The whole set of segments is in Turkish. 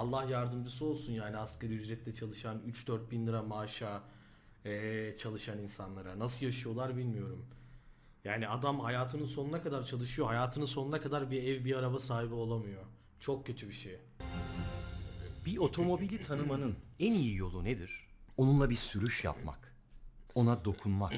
Allah yardımcısı olsun yani asgari ücretle çalışan 3-4 bin lira maaşa eee, çalışan insanlara. Nasıl yaşıyorlar bilmiyorum. Yani adam hayatının sonuna kadar çalışıyor. Hayatının sonuna kadar bir ev bir araba sahibi olamıyor. Çok kötü bir şey. Bir otomobili tanımanın en iyi yolu nedir? Onunla bir sürüş yapmak. Ona dokunmak,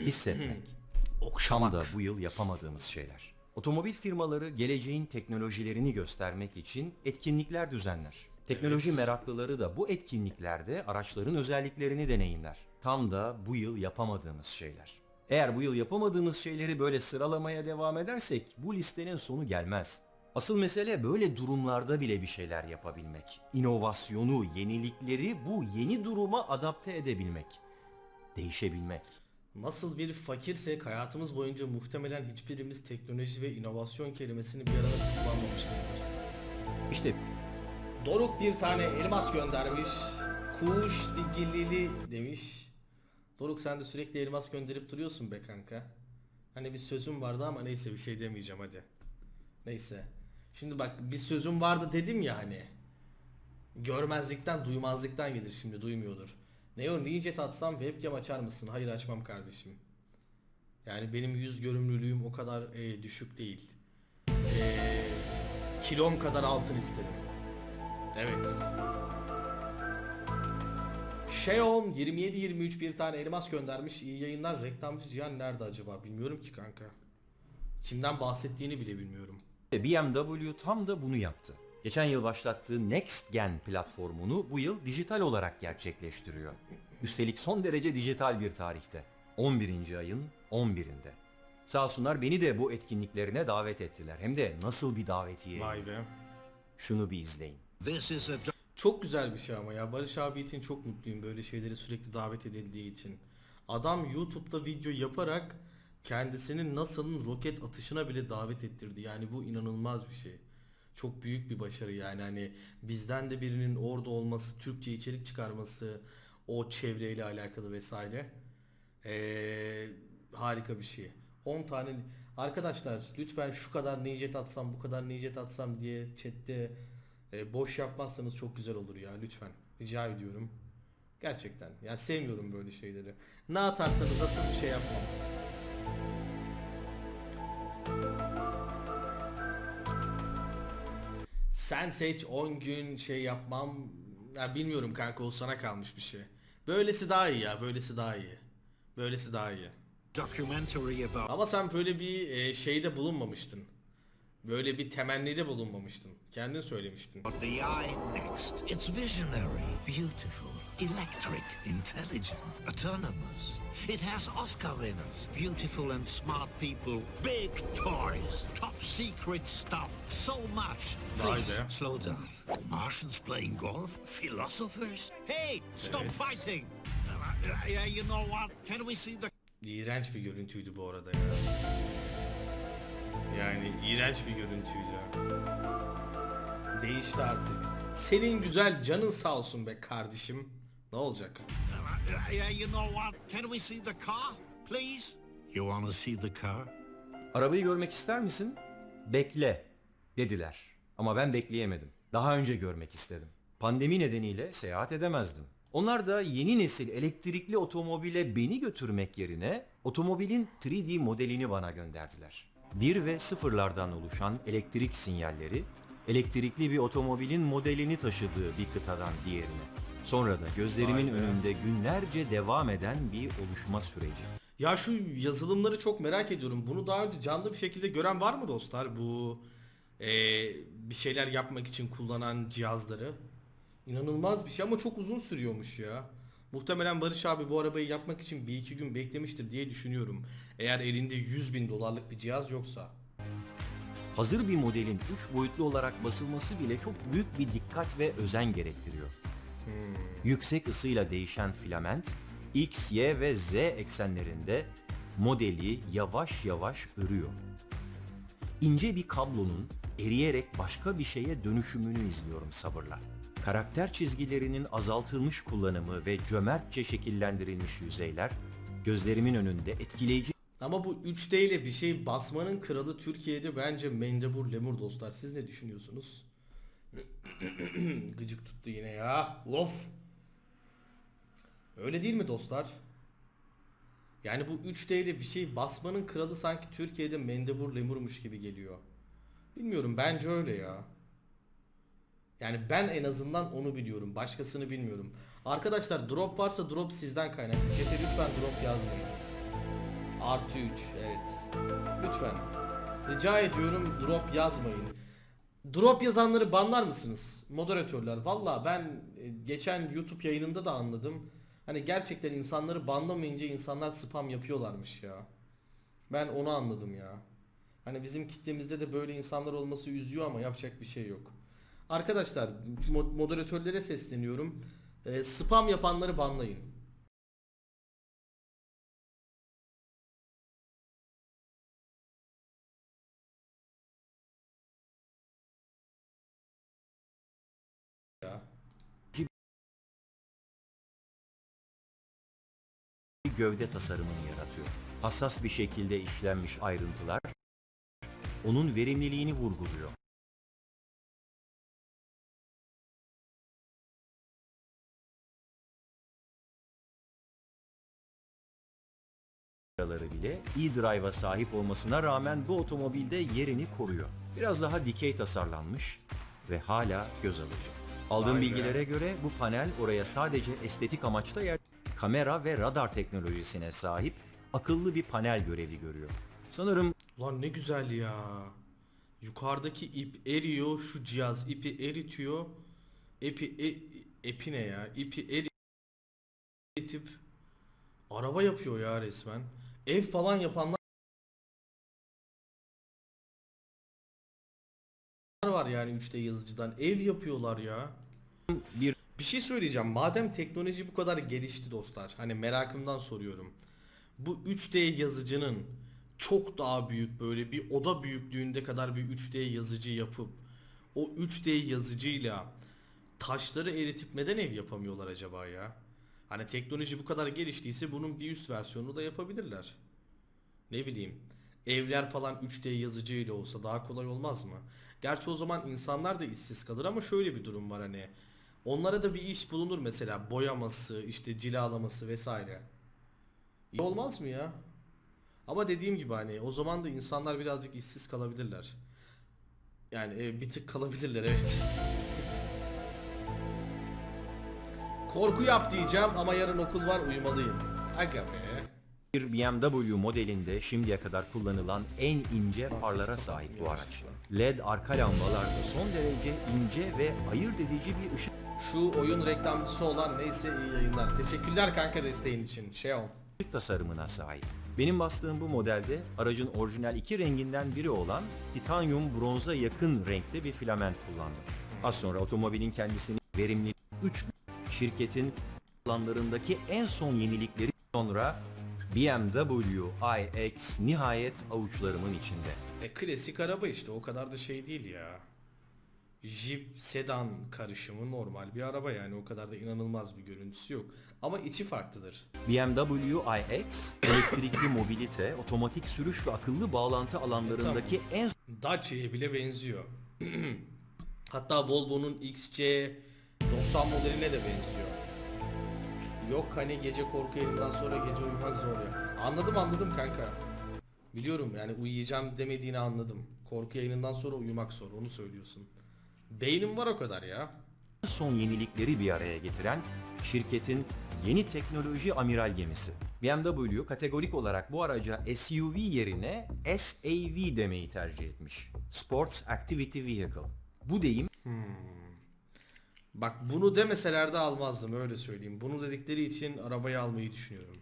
hissetmek. Okşam da bu yıl yapamadığımız şeyler. Otomobil firmaları geleceğin teknolojilerini göstermek için etkinlikler düzenler. Teknoloji Evet. meraklıları da bu etkinliklerde araçların özelliklerini deneyimler. Tam da bu yıl yapamadığımız şeyler. Eğer bu yıl yapamadığımız şeyleri böyle sıralamaya devam edersek bu listenin sonu gelmez. Asıl mesele böyle durumlarda bile bir şeyler yapabilmek. İnovasyonu, yenilikleri bu yeni duruma adapte edebilmek. Değişebilmek. Nasıl bir fakirsek hayatımız boyunca muhtemelen hiçbirimiz teknoloji ve inovasyon kelimesini bir arada kullanmamışızdır. İşte Doruk bir tane elmas göndermiş. Kuş digilili demiş. Doruk sen de sürekli elmas gönderip duruyorsun be kanka. Hani bir sözüm vardı ama neyse bir şey demeyeceğim hadi. Neyse. Şimdi bak bir sözüm vardı dedim ya hani. Görmezlikten duymazlıktan gelir şimdi duymuyordur. Neo Ninja atsam webcam açar mısın? Hayır açmam kardeşim. Yani benim yüz görümlülüğüm o kadar e, düşük değil. E, kilom kadar altın isterim. Evet. Şeon 27-23 bir tane elmas göndermiş. İyi yayınlar. Reklamcı Cihan nerede acaba? Bilmiyorum ki kanka. Kimden bahsettiğini bile bilmiyorum. BMW tam da bunu yaptı. Geçen yıl başlattığı Next Gen platformunu bu yıl dijital olarak gerçekleştiriyor. Üstelik son derece dijital bir tarihte. 11. ayın 11'inde. Sağ olsunlar beni de bu etkinliklerine davet ettiler. Hem de nasıl bir davetiye. Vay be. Şunu bir izleyin. This is a Çok güzel bir şey ama ya. Barış abi için çok mutluyum böyle şeyleri sürekli davet edildiği için. Adam YouTube'da video yaparak kendisinin NASA'nın roket atışına bile davet ettirdi. Yani bu inanılmaz bir şey. Çok büyük bir başarı yani hani bizden de birinin orada olması, Türkçe içerik çıkarması, o çevreyle alakalı vesaire. Ee, harika bir şey. 10 tane arkadaşlar lütfen şu kadar nijet atsam bu kadar nijet atsam diye chatte e, boş yapmazsanız çok güzel olur ya lütfen. Rica ediyorum. Gerçekten. Ya sevmiyorum böyle şeyleri. Ne atarsanız atın bir şey yapmam. Sen seç 10 gün şey yapmam. Ya bilmiyorum kanka o sana kalmış bir şey. Böylesi daha iyi ya. Böylesi daha iyi. Böylesi daha iyi. documentary about Ama sen böyle bir e, şeyde bulunmamıştın. Böyle bir temennide bulunmamıştın. Kendin söylemiştin. the eye next. It's visionary, beautiful, electric, intelligent, autonomous. It has Oscar winners, beautiful and smart people, big toys, top secret stuff, so much. Please slow down. Martians playing golf, philosophers. Hey, stop Evet. fighting. Uh, yeah, you know what? Can we see the İğrenç bir görüntüydü bu arada ya. Yani iğrenç bir görüntüydü. Değişti artık. Senin güzel canın sağ olsun be kardeşim. Ne olacak? Yeah, you know what? Can we see the car, please? You want to see the car? Arabayı görmek ister misin? Bekle dediler. Ama ben bekleyemedim. Daha önce görmek istedim. Pandemi nedeniyle seyahat edemezdim. Onlar da yeni nesil elektrikli otomobile beni götürmek yerine otomobilin 3D modelini bana gönderdiler. 1 ve sıfırlardan oluşan elektrik sinyalleri elektrikli bir otomobilin modelini taşıdığı bir kıtadan diğerine. Sonra da gözlerimin Vay be. önünde günlerce devam eden bir oluşma süreci. Ya şu yazılımları çok merak ediyorum. Bunu daha önce canlı bir şekilde gören var mı dostlar? Bu eee, bir şeyler yapmak için kullanan cihazları. İnanılmaz bir şey ama çok uzun sürüyormuş ya. Muhtemelen Barış abi bu arabayı yapmak için bir iki gün beklemiştir diye düşünüyorum. Eğer elinde 100 bin dolarlık bir cihaz yoksa. Hazır bir modelin 3 boyutlu olarak basılması bile çok büyük bir dikkat ve özen gerektiriyor. Yüksek ısıyla değişen filament, X, Y ve Z eksenlerinde modeli yavaş yavaş örüyor. İnce bir kablonun eriyerek başka bir şeye dönüşümünü izliyorum sabırla. Karakter çizgilerinin azaltılmış kullanımı ve cömertçe şekillendirilmiş yüzeyler gözlerimin önünde etkileyici Ama bu 3D ile bir şey basmanın kralı Türkiye'de bence Mendebur Lemur dostlar. Siz ne düşünüyorsunuz? gıcık tuttu yine ya. Of. Öyle değil mi dostlar? Yani bu 3D'de bir şey basmanın kralı sanki Türkiye'de mendebur lemurmuş gibi geliyor. Bilmiyorum bence öyle ya. Yani ben en azından onu biliyorum. Başkasını bilmiyorum. Arkadaşlar drop varsa drop sizden kaynaklı. Chat'e lütfen drop yazmayın. Artı 3 evet. Lütfen. Rica ediyorum drop yazmayın. Drop yazanları banlar mısınız? Moderatörler. Valla ben e, geçen YouTube yayınında da anladım. Hani gerçekten insanları banlamayınca insanlar spam yapıyorlarmış ya. Ben onu anladım ya. Hani bizim kitlemizde de böyle insanlar olması üzüyor ama yapacak bir şey yok. Arkadaşlar mo- moderatörlere sesleniyorum. E, spam yapanları banlayın. Bir gövde tasarımını yaratıyor. Hassas bir şekilde işlenmiş ayrıntılar onun verimliliğini vurguluyor. Bile e-Drive'a sahip olmasına rağmen bu otomobilde yerini koruyor. Biraz daha dikey tasarlanmış ve hala göz alıcı. Aldığım be. bilgilere göre bu panel oraya sadece estetik amaçla yer kamera ve radar teknolojisine sahip akıllı bir panel görevi görüyor. Sanırım Lan ne güzel ya. Yukarıdaki ip eriyor. Şu cihaz ipi eritiyor. Epi e- epi ne ya? İpi eritip araba yapıyor ya resmen. Ev falan yapanlar var yani 3D yazıcıdan. Ev yapıyorlar ya. bir Bir şey söyleyeceğim. Madem teknoloji bu kadar gelişti dostlar. Hani merakımdan soruyorum. Bu 3D yazıcının çok daha büyük böyle bir oda büyüklüğünde kadar bir 3D yazıcı yapıp o 3D yazıcıyla taşları eritip neden ev yapamıyorlar acaba ya? Hani teknoloji bu kadar geliştiyse bunun bir üst versiyonunu da yapabilirler. Ne bileyim. Evler falan 3D yazıcı ile olsa daha kolay olmaz mı? Gerçi o zaman insanlar da işsiz kalır ama şöyle bir durum var hani. Onlara da bir iş bulunur mesela boyaması, işte cilalaması vesaire. İyi olmaz mı ya? Ama dediğim gibi hani o zaman da insanlar birazcık işsiz kalabilirler. Yani e, bir tık kalabilirler evet. Korku yap diyeceğim ama yarın okul var uyumalıyım. Aga be. bir BMW modelinde şimdiye kadar kullanılan en ince farlara sahip bu araç. LED arka lambalarda son derece ince ve ayırt edici bir ışık Şu oyun reklamcısı olan neyse iyi yayınlar. Teşekkürler kanka desteğin için. Şey ol. ışık tasarımına sahip. Benim bastığım bu modelde aracın orijinal iki renginden biri olan titanyum bronza yakın renkte bir filament kullandım. Az sonra otomobilin kendisini verimli 3 şirketin alanlarındaki en son yenilikleri sonra BMW iX nihayet avuçlarımın içinde. E klasik araba işte o kadar da şey değil ya. Jeep sedan karışımı normal bir araba yani o kadar da inanılmaz bir görüntüsü yok. Ama içi farklıdır. BMW iX elektrikli mobilite, otomatik sürüş ve akıllı bağlantı alanlarındaki en Dacia'ya bile benziyor. Hatta Volvo'nun XC90 modeline de benziyor. Yok hani gece korku yerinden sonra gece uyumak zor ya. Anladım anladım kanka. Biliyorum yani uyuyacağım demediğini anladım. Korku yayınından sonra uyumak zor onu söylüyorsun. Beynim var o kadar ya. son yenilikleri bir araya getiren şirketin yeni teknoloji amiral gemisi. BMW kategorik olarak bu araca SUV yerine SAV demeyi tercih etmiş. Sports Activity Vehicle. Bu deyim Bak bunu demeseler de almazdım öyle söyleyeyim. Bunu dedikleri için arabayı almayı düşünüyorum.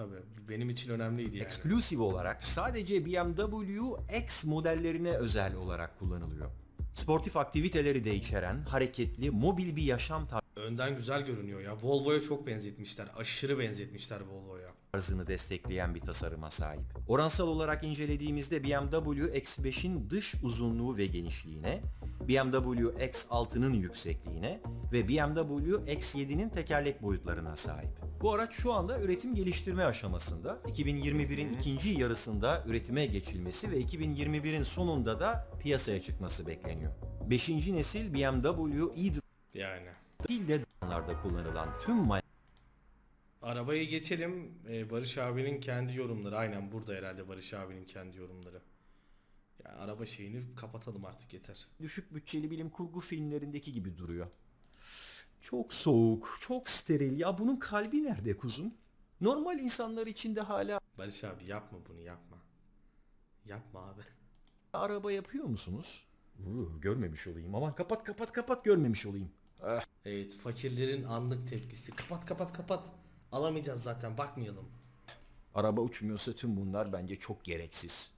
Tabi benim için önemliydi yani. eksklusif olarak sadece BMW X modellerine özel olarak kullanılıyor. Sportif aktiviteleri de içeren hareketli, mobil bir yaşam Önden güzel görünüyor ya. Volvo'ya çok benzetmişler. Aşırı benzetmişler Volvo'ya. tarzını destekleyen bir tasarıma sahip. Oransal olarak incelediğimizde BMW X5'in dış uzunluğu ve genişliğine, BMW X6'nın yüksekliğine ve BMW X7'nin tekerlek boyutlarına sahip. Bu araç şu anda üretim geliştirme aşamasında. 2021'in ikinci yarısında üretime geçilmesi ve 2021'in sonunda da piyasaya çıkması bekleniyor. 5. nesil BMW e Yani. ile kullanılan tüm Arabayı geçelim. Ee, Barış abinin kendi yorumları. Aynen burada herhalde Barış abinin kendi yorumları. Ya araba şeyini kapatalım artık yeter. düşük bütçeli bilim kurgu filmlerindeki gibi duruyor. Çok soğuk, çok steril. Ya bunun kalbi nerede kuzum? Normal insanlar için de hala Barış abi yapma bunu yapma. Yapma abi. araba yapıyor musunuz? Uu, görmemiş olayım. Aman kapat kapat kapat görmemiş olayım. Evet fakirlerin anlık tepkisi. Kapat kapat kapat. Alamayacağız zaten bakmayalım. Araba uçmuyorsa tüm bunlar bence çok gereksiz.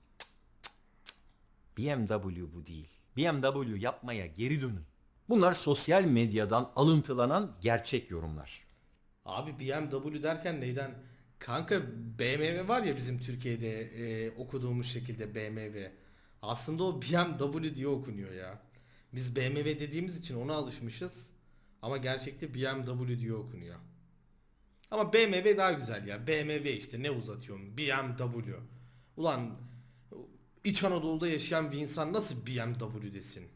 BMW bu değil. BMW yapmaya geri dönün. Bunlar sosyal medyadan alıntılanan gerçek yorumlar. Abi BMW derken neyden? Kanka BMW var ya bizim Türkiye'de e, okuduğumuz şekilde BMW. Aslında o BMW diye okunuyor ya. Biz BMW dediğimiz için ona alışmışız. Ama gerçekte BMW diye okunuyor. Ama BMW daha güzel ya. BMW işte ne uzatıyorum? BMW. Ulan İç Anadolu'da yaşayan bir insan nasıl BMW desin?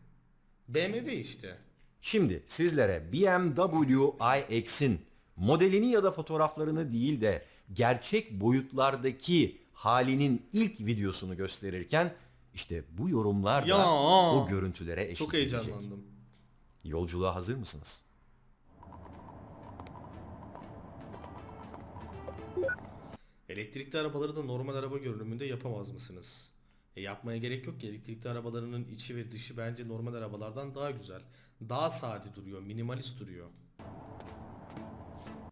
BMW işte. Şimdi sizlere BMW iX'in modelini ya da fotoğraflarını değil de gerçek boyutlardaki halinin ilk videosunu gösterirken işte bu yorumlar da Ya! o görüntülere eşlik Çok edecek. heyecanlandım. Yolculuğa hazır mısınız? Elektrikli arabaları da normal araba görünümünde yapamaz mısınız? E yapmaya gerek yok ki elektrikli arabalarının içi ve dışı bence normal arabalardan daha güzel. Daha sade duruyor, minimalist duruyor.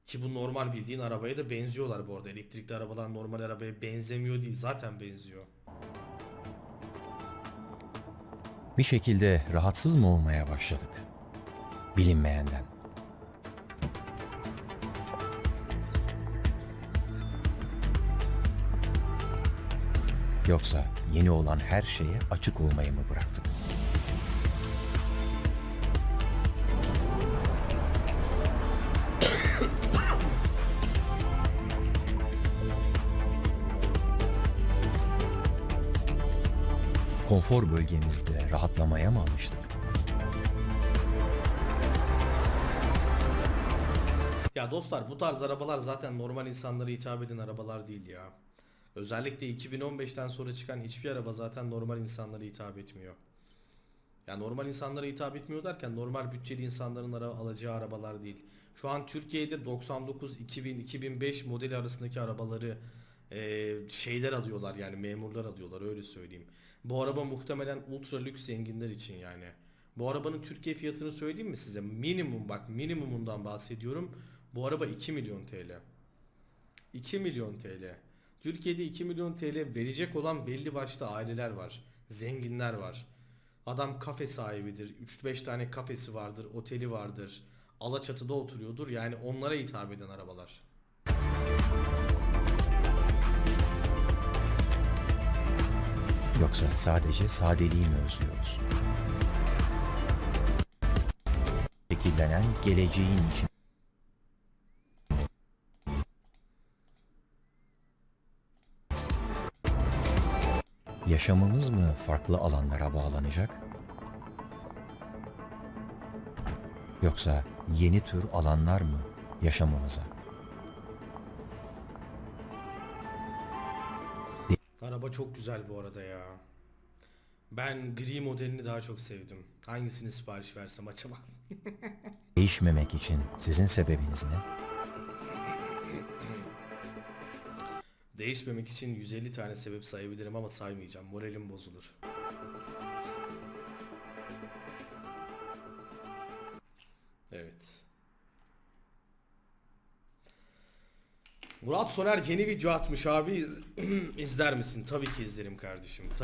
Ki bu normal bildiğin arabaya da benziyorlar bu arada. Elektrikli arabalar normal arabaya benzemiyor değil zaten benziyor. Bir şekilde rahatsız mı olmaya başladık? Bilinmeyenden. Yoksa yeni olan her şeye açık olmayı mı bıraktık? Konfor bölgemizde rahatlamaya mı alıştık? Ya dostlar bu tarz arabalar zaten normal insanlara hitap eden arabalar değil ya. Özellikle 2015'ten sonra çıkan hiçbir araba zaten normal insanlara hitap etmiyor. Ya normal insanlara hitap etmiyor derken normal bütçeli insanların ara alacağı arabalar değil. Şu an Türkiye'de 99, 2000, 2005 modeli arasındaki arabaları eee, şeyler alıyorlar yani memurlar alıyorlar öyle söyleyeyim. Bu araba muhtemelen ultra lüks zenginler için yani. Bu arabanın Türkiye fiyatını söyleyeyim mi size? Minimum bak minimumundan bahsediyorum. Bu araba 2 milyon TL. 2 milyon TL. Türkiye'de 2 milyon TL verecek olan belli başlı aileler var. Zenginler var. Adam kafe sahibidir. 3-5 tane kafesi vardır, oteli vardır. Alaçatı'da oturuyordur. Yani onlara hitap eden arabalar. Yoksa sadece sadeliği mi özlüyoruz? Şekillenen geleceğin için Yaşamımız mı farklı alanlara bağlanacak? Yoksa yeni tür alanlar mı yaşamamıza? Araba çok güzel bu arada ya. Ben gri modelini daha çok sevdim. Hangisini sipariş versem acaba? Değişmemek için sizin sebebiniz ne? Değişmemek için 150 tane sebep sayabilirim ama saymayacağım. Moralim bozulur. Evet. Murat Soner yeni video atmış abi. İz- İzler misin? Tabii ki izlerim kardeşim. Tabii